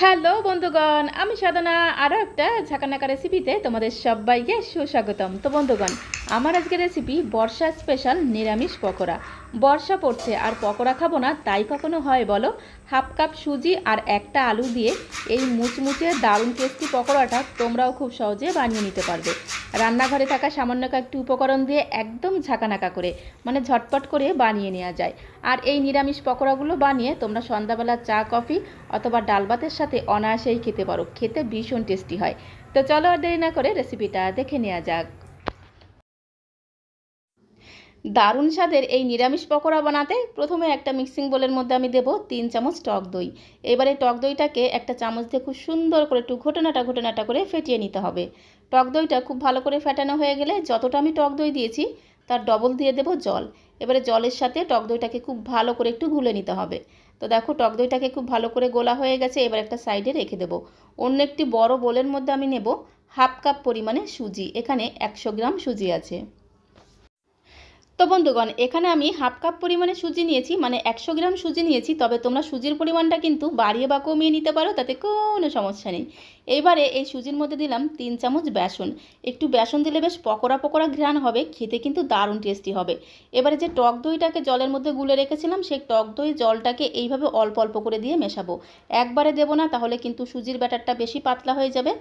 Hello বন্ধুগণ আমি সাধনা। আরও একটা ঝাঁকানাকা রেসিপিতে তোমাদের সবাইকে সুস্বাগতম। তো বন্ধুগণ আমার আজকে রেসিপি বর্ষা স্পেশাল নিরামিষ পকোড়া। বর্ষা পড়ছে, আর পকোড়া খাব না, তাই কখনো হয় বলো? হাফ কাপ সুজি আর একটা আলু দিয়ে এই মুচমুচে দারুণ টেস্টি পকোড়াটা তোমরাও খুব সহজে বানিয়ে নিতে পারবে। রান্নাঘরে থাকা সামান্য কয়েকটি উপকরণ দিয়ে একদম ঝাঁকানাকা করে মানে ঝটপট করে বানিয়ে নেওয়া যায়। আর এই নিরামিষ পকোড়াগুলো বানিয়ে তোমরা সন্ধ্যাবেলা চা, কফি অথবা ডাল ভাতের সাথে অনায়াসেই খেতে পারো। খেতে ভীষণ টেস্টি হয়। তো চলো আর দেরি না করে রেসিপিটা দেখে নেওয়া যাক। দারুণ স্বাদের এই নিরামিষ পকোড়া বানাতে প্রথমে একটা মিক্সিং বোলের মধ্যে আমি দেবো তিন চামচ টক দই। এবারে টক দইটাকে একটা চামচ দিয়ে খুব সুন্দর করে একটু ঘটনাটা ঘটনাটা করে ফেটিয়ে নিতে হবে। টক দইটা খুব ভালো করে ফেটানো হয়ে গেলে যতটা আমি টক দই দিয়েছি তার ডবল দিয়ে দেবো জল। এবারে জলের সাথে টক দইটাকে খুব ভালো করে একটু গুলে নিতে হবে। তো দেখো টক দইটাকে খুব ভালো করে গোলা হয়ে গেছে, এবার একটা সাইডে রেখে দেবো। অন্য একটি বড় বোলের মধ্যে আমি নেব হাফ কাপ পরিমাণে সুজি, এখানে একশো গ্রাম সুজি আছে। তো বন্ধুগণ, এখানে আমি হাফ কাপ পরিমাণে সুজি নিয়েছি মানে একশো গ্রাম সুজি নিয়েছি, তবে তোমরা সুজির পরিমাণটা কিন্তু বাড়িয়ে বা কমিয়ে নিতে পারো, তাতে কোনো সমস্যা নেই। এইবারে এই সুজির মধ্যে দিলাম তিন চামচ বেসন। একটু বেসন দিলে বেশ পকোড়া পকোড়া ঘ্রাণ হবে, খেতে কিন্তু দারুণ টেস্টি হবে। এবারে যে টক দইটাকে জলের মধ্যে গুলে রেখেছিলাম, সেই টক দই জলটাকে এইভাবে অল্প অল্প করে দিয়ে মেশাবো। একবারে দেবো না, তাহলে কিন্তু সুজির ব্যাটারটা বেশি পাতলা হয়ে যাবে।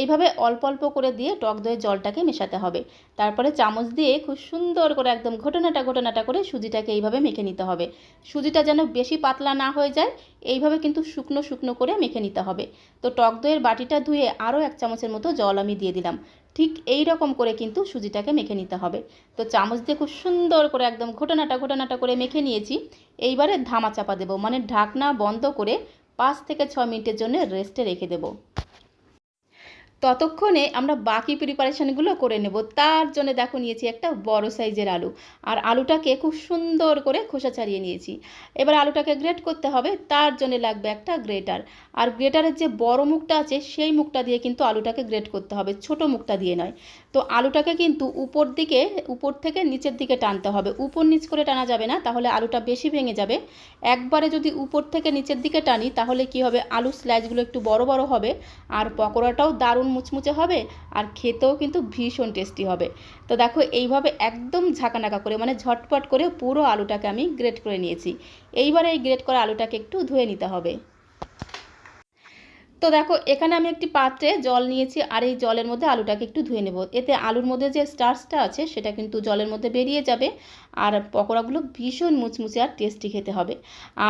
এইভাবে অল্প অল্প করে দিয়ে টক দইয়ের জলটাকে মেশাতে হবে। তারপরে চামচ দিয়ে খুব সুন্দর করে একদম ঘটনাটা ঘটনাটা করে সুজিটাকে এইভাবে মেখে নিতে হবে। সুজিটা যেন বেশি পাতলা না হয়ে যায়, এইভাবে কিন্তু শুকনো শুকনো করে মেখে নিতে হবে। তো টক দইয়ের বাটিটা ধুয়ে আরও এক চামচের মতো জল আমি দিয়ে দিলাম। ঠিক এই রকম করে কিন্তু সুজিটাকে মেখে নিতে হবে। তো চামচ দিয়ে খুব সুন্দর করে একদম ঘটনাটা ঘটনাটা করে মেখে নিয়েছি। এইবারে ধামা চাপা দেবো মানে ঢাকনা বন্ধ করে পাঁচ থেকে ছ মিনিটের জন্য রেস্টে রেখে দেবো। ততক্ষণে আমরা বাকি প্রিপারেশানগুলো করে নেব। তার জন্য দেখো নিয়েছি একটা বড় সাইজের আলু। আর আলুটাকে খুব সুন্দর করে খোসা ছাড়িয়ে নিয়েছি। এবার আলুটাকে গ্রেট করতে হবে, তার জন্য লাগবে একটা গ্রেটার আর গ্রেটারের যে বড় মুখটা আছে, সেই মুখটা দিয়ে কিন্তু আলুটাকে গ্রেট করতে হবে। ছোট মুখটা দিয়ে নয়। তো আলুটাকে কিন্তু উপর দিকে, উপর থেকে নিচের দিকে টানতে হবে। উপর নিচ করে টানা যাবে না, তাহলে আলুটা বেশি ভেঙে যাবে। একবারে যদি উপর থেকে নিচের দিকে টানি, তাহলে কি হবে? আলুর স্লাইসগুলো একটু বড় বড় হবে, আর পকোড়াটাও দারুণ মুচমুচে হবে, আর খেতেও কিন্তু ভীষণ টেস্টি হবে। তো দেখো, এইভাবে একদম ঝাঁকানাকা করে মানে ঝটপট করে পুরো আলুটাকে আমি গ্রেট করে নিয়েছি। এইবারে এই গ্রেট করা আলুটাকে একটু ধুয়ে নিতে হবে। তো দেখো, এখানে আমি একটি পাত্রে জল নিয়েছি আর এই জলের মধ্যে আলুটাকে একটু ধুয়ে নেব। এতে আলুর মধ্যে যে স্টার্চটা আছে, সেটা কিন্তু জলের মধ্যে বেরিয়ে যাবে আর পকোড়াগুলো ভীষণ মুচমুচে আর টেস্টি খেতে হবে।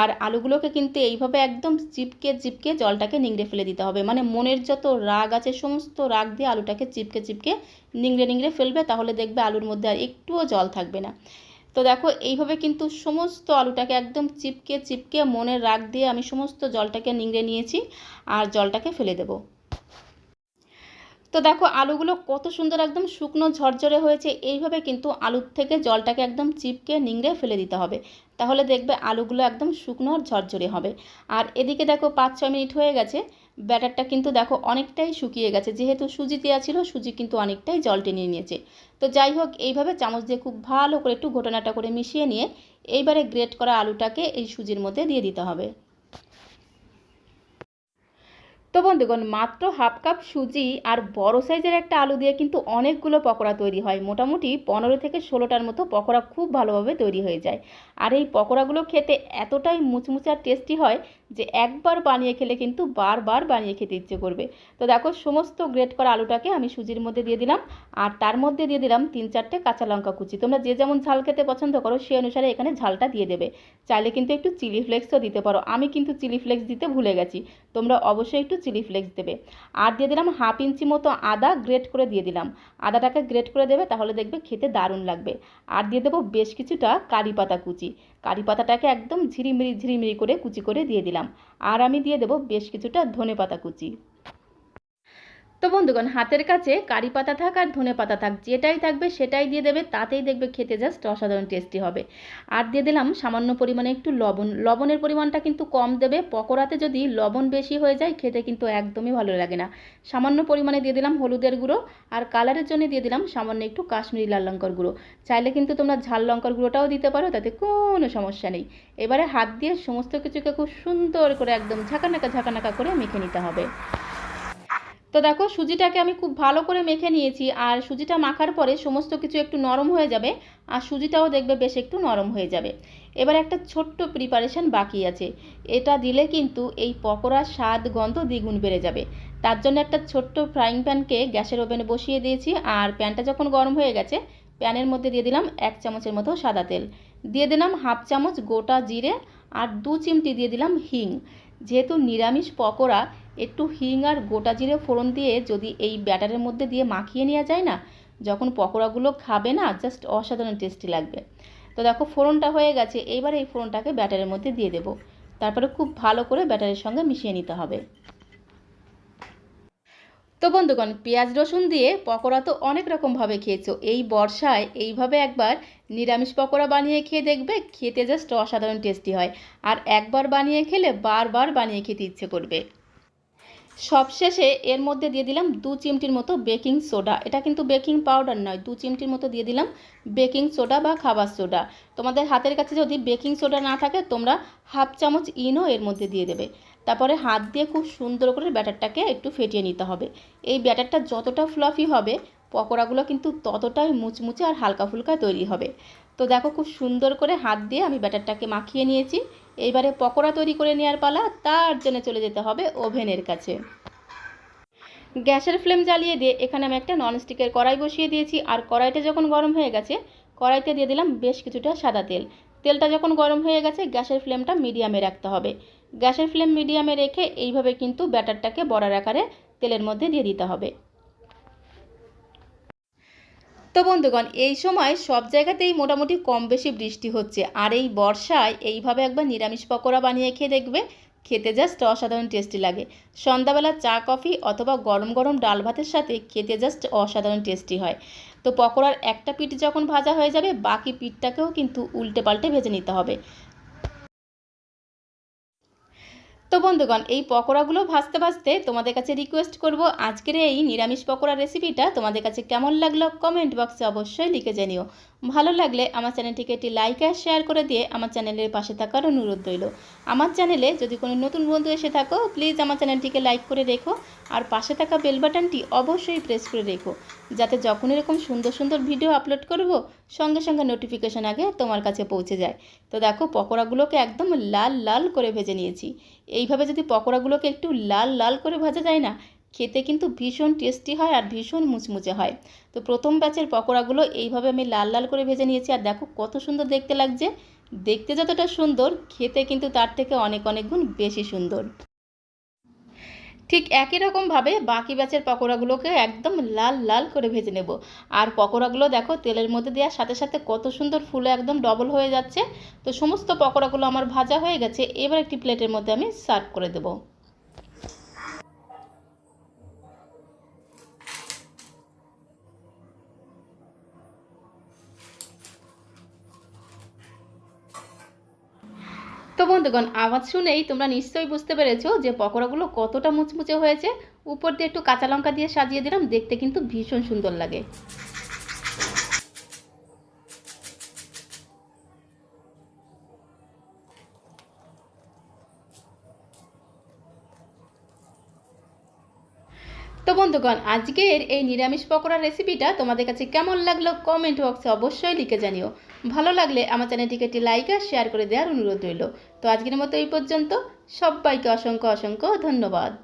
আর আলুগুলোকে কিন্তু এইভাবে একদম চিপকে চিপকে জলটাকে নিংড়ে ফেলে দিতে হবে। মানে মনের যত রাগ আছে, সমস্ত রাগ দিয়ে আলুটাকে চিপকে চিপকে নিংড়ে নিংড়ে ফেলবে, তাহলে দেখবে আলুর মধ্যে আর একটুও জল থাকবে না। তো দেখো, এইভাবে কিন্তু সমস্ত আলুটাকে একদম চিপকে চিপকে মনের রাগ দিয়ে আমি সমস্ত জলটাকে নিংড়ে নিয়েছি আর জলটাকে ফেলে দেবো। তো দেখো, আলুগুলো কত সুন্দর একদম শুকনো ঝরঝরে হয়েছে। এইভাবে কিন্তু আলুর থেকে জলটাকে একদম চিপকে নিংড়ে ফেলে দিতে হবে। তাহলে দেখবে আলুগুলো একদম শুকনো আর ঝরঝরে হবে। আর এদিকে দেখো, পাঁচ ছয় মিনিট হয়ে গেছে। ব্যাটারটা কিন্তু দেখো অনেকটাই শুকিয়ে গেছে। যেহেতু সুজি দেওয়া ছিল, সুজি কিন্তু অনেকটাই জল টেনে নিয়েছে। তো যাই হোক, এইভাবে চামচ দিয়ে খুব ভালো করে একটু ঘটনাটা করে মিশিয়ে নিয়ে এইবারে গ্রেট করা আলুটাকে এই সুজির মধ্যে দিয়ে দিতে হবে। তো বন্ধুগণ, মাত্র হাফ কাপ সুজি আর বড় সাইজের একটা আলু দিয়ে কিন্তু অনেকগুলো পকোড়া তৈরি হয়। মোটামুটি পনেরো থেকে ষোলোটার মতো পকোড়া খুব ভালোভাবে তৈরি হয়ে যায়। আর এই পকোড়াগুলো খেতে এতটাই মুচমুচে টেস্টি হয় যে একবার বানিয়ে খেলে কিন্তু বারবার বানিয়ে খেতে ইচ্ছে করবে। তো দেখো, সমস্ত গ্রেট করা আলুটাকে আমি সুজির মধ্যে দিয়ে দিলাম। আর তার মধ্যে দিয়ে দিলাম তিন চারটে কাঁচা লঙ্কা কুচি। তোমরা যে যেমন ঝাল খেতে পছন্দ করো, সেই অনুসারে এখানে ঝালটা দিয়ে দেবে। চাইলে কিন্তু একটু চিলি ফ্লেক্সও দিতে পারো। আমি কিন্তু চিলি ফ্লেক্স দিতে ভুলে গেছি। তোমরা অবশ্যই একটু চিলি ফ্লেক্স দেবে। আর দিয়ে দিলাম হাফ ইঞ্চি মতো আদা গ্রেট করে দিয়ে দিলাম। আদাটাকে গ্রেট করে দেবে তাহলে দেখবে খেতে দারুণ লাগবে। আর দিয়ে দেবো বেশ কিছুটা কারি পাতা কুচি। কারি পাতাটাকে একদম ঝিরিমিরি ঝিরিমিরি করে কুচি করে দিয়ে দিলাম। আর আমি দিয়ে দেবো বেশ কিছুটা ধনে পাতা কুচি। তো বন্ধুগণ, হাতের কাছে কারি পাতা থাক আর ধনে পাতা থাক, যেটাই থাকবে সেটাই দিয়ে দেবে, তাতেই দেখবে খেতে জাস্ট অসাধারণ টেস্টি হবে। আর দিয়ে দিলাম সামান্য পরিমাণে একটু লবণ। লবণের পরিমাণটা কিন্তু কম দেবে, পকোড়াতে যদি লবণ বেশি হয়ে যায়, খেতে কিন্তু একদমই ভালো লাগে না। সামান্য পরিমাণে দিয়ে দিলাম হলুদের গুঁড়ো, আর কালারের জন্য দিয়ে দিলাম সামান্য একটু কাশ্মীরি লাল লঙ্কার গুঁড়ো। চাইলে কিন্তু তোমরা ঝাল লঙ্কার গুঁড়োটাও দিতে পারো, তাতে কোনো সমস্যা নেই। এবারে হাত দিয়ে সমস্ত কিছুকে খুব সুন্দর করে একদম ঝাঁকানাকা ঝাঁকানাকা করে মেখে নিতে হবে। তো দেখো, সুজিটাকে আমি খুব ভালো করে মেখে নিয়েছি, আর সুজিটা মাখার পরে সমস্ত কিছু একটু নরম হয়ে যাবে, আর সুজিটাও দেখবে বেশ একটু নরম হয়ে যাবে। এবার একটা ছোট্ট প্রিপারেশান বাকি আছে। এটা দিলে কিন্তু এই পকোড়ার স্বাদ, গন্ধ দ্বিগুণ বেড়ে যাবে। তার জন্য একটা ছোট্ট ফ্রাইং প্যানকে গ্যাসের ওভেনে বসিয়ে দিয়েছি, আর প্যানটা যখন গরম হয়ে গেছে প্যানের মধ্যে দিয়ে দিলাম এক চামচের মতো সাদা তেল। দিয়ে দিলাম হাফ চামচ গোটা জিরে, আর দু চিমটি দিয়ে দিলাম হিং। যেহেতু নিরামিষ পকোড়া, একটু হিং আর গোটা জিরে ফোড়ন দিয়ে যদি এই ব্যাটারের মধ্যে দিয়ে মাখিয়ে নেওয়া যায় না, যখন পকোড়াগুলো খাবে না জাস্ট অসাধারণ টেস্টি লাগবে। তো দেখো, ফোড়নটা হয়ে গেছে এইবার এই ফোড়নটাকে ব্যাটারের মধ্যে দিয়ে দেবো। তারপরে খুব ভালো করে ব্যাটারের সঙ্গে মিশিয়ে নিতে হবে। তো বন্ধুগণ, পেঁয়াজ রসুন দিয়ে পকোড়া তো অনেক রকমভাবে খেয়েছো। এই বর্ষায় এইভাবে একবার নিরামিষ পকোড়া বানিয়ে খেয়ে দেখবে, খেতে জাস্ট অসাধারণ টেস্টি হয়। আর একবার বানিয়ে খেলে বারবার বানিয়ে খেতে ইচ্ছে করবে। সবশেষে এর মধ্যে দিয়ে দিলাম দু চিমটির মতো বেকিং সোডা। এটা কিন্তু বেকিং পাউডার নয়, দু চিমটির মতো দিয়ে দিলাম বেকিং সোডা বা খাবার সোডা। তোমাদের হাতের কাছে যদি বেকিং সোডা না থাকে, তোমরা হাফ চামচ ইনও এর মধ্যে দিয়ে দেবে। তারপরে হাত দিয়ে খুব সুন্দর করে ব্যাটারটাকে একটু ফেটিয়ে নিতে হবে। এই ব্যাটারটা যতটা ফ্লাফি হবে, পকোড়াগুলো কিন্তু ততটাই মুচমুচে আর হালকা ফুলকা তৈরি হবে। তো দেখো খুব সুন্দর করে হাত দিয়ে আমি ব্যাটারটাকে মাখিয়ে নিয়েছি। এইবারে পকোড়া তৈরি করে নেওয়ার পালা, তার জন্য চলে যেতে হবে ওভেনের কাছে। গ্যাসের ফ্লেম জ্বালিয়ে দিয়ে এখানে আমি একটা ননস্টিকের কড়াই বসিয়ে দিয়েছি, আর কড়াইটা যখন গরম হয়ে গেছে, কড়াইতে দিয়ে দিলাম বেশ কিছুটা সাদা তেল। তেলটা যখন গরম হয়ে গেছে, গ্যাসের ফ্লেমটা মিডিয়ামে রাখতে হবে। গ্যাসের ফ্লেম মিডিয়ামে রেখে এইভাবে কিন্তু ব্যাটারটাকে বড়ার আকারে তেলের মধ্যে দিয়ে দিতে হবে। তো বন্ধুগণ, এই সময় সব জায়গাতেই মোটামুটি কম বেশি বৃষ্টি হচ্ছে। আর এই বর্ষায় এইভাবে একবার নিরামিষ পকোড়া বানিয়ে খেয়ে দেখবে, খেতে জাস্ট অসাধারণ টেস্টি লাগে। সন্ধ্যাবেলা চা কফি অথবা গরম গরম ডাল ভাতের সাথে খেতে জাস্ট অসাধারণ টেস্টি হয়। তো পকোড়ার একটা পিঠ যখন ভাজা হয়ে যাবে, বাকি পিঠটাকেও কিন্তু উল্টে পাল্টে ভেজে নিতে হবে। তো বন্ধুগণ, এই পকোড়াগুলো ভাজতে ভাজতে তোমাদের কাছে রিকোয়েস্ট করব। আজকের এই নিরামিষ পকোড়া রেসিপিটা তোমাদের কাছে কেমন লাগল? কমেন্ট বক্সে অবশ্যই লিখে জানিও। ভালো লাগলে আমার চ্যানেলটিকে একটি লাইক আর শেয়ার করে দিয়ে আমার চ্যানেলের পাশে থাকার অনুরোধ রইল। আমার চ্যানেলে যদি কোনো নতুন বন্ধু এসে থাকো প্লিজ আমার চ্যানেলটিকে লাইক করে রেখো আর পাশে থাকা বেল বাটনটি অবশ্যই প্রেস করে রেখো, যাতে যখন এরকম সুন্দর সুন্দর ভিডিও আপলোড করব, সঙ্গে সঙ্গে নোটিফিকেশান আগে তোমার কাছে পৌঁছে যায়। তো দেখো, পকোড়াগুলোকে একদম লাল লাল করে ভেজে নিয়েছি। এইভাবে যদি পকোড়াগুলোকে একটু লাল লাল করে ভাজা যায় না খেতে কিন্তু ভীষণ টেস্টি হয় আর ভীষণ মুচমুচে হয়। তো প্রথম ব্যাচের পকোড়াগুলো এইভাবে আমি লাল লাল করে ভেজে নিয়েছি আর দেখো কত সুন্দর দেখতে লাগছে। দেখতে যতটা সুন্দর, খেতে কিন্তু তার থেকে অনেক অনেক গুণ বেশি সুন্দর। ঠিক একই রকমভাবে বাকি ব্যাচের পকোড়াগুলোকে একদম লাল লাল করে ভেজে নেব। আর পকোড়াগুলো দেখো তেলের মধ্যে দেওয়ার সাথে সাথে কত সুন্দর ফুলে একদম ডবল হয়ে যাচ্ছে। তো সমস্ত পকোড়াগুলো আমার ভাজা হয়ে গেছে, এবার একটি প্লেটের মধ্যে আমি সার্ভ করে দেবো। বন্ধুগণ, আওয়াজ শুনেই তোমরা নিশ্চয়ই বুঝতে পেরেছ যে পকোড়াগুলো কতটা মুচমুচে হয়েছে। উপর দিয়ে একটু কাঁচা লঙ্কা দিয়ে সাজিয়ে দিলাম, দেখতে কিন্তু ভীষণ সুন্দর লাগে। তো বন্ধুগণ, আজকের এই নিরামিষ পকোড়ার রেসিপিটা তোমাদের কাছে কেমন লাগল কমেন্ট বক্সে অবশ্যই লিখে জানিও। ভালো লাগলে আমার চ্যানেলটিকে একটি লাইক আর শেয়ার করে দেওয়ার অনুরোধ রইল। তো আজকের মতো এই পর্যন্ত। সবাইকে অসংখ্য অসংখ্য ধন্যবাদ।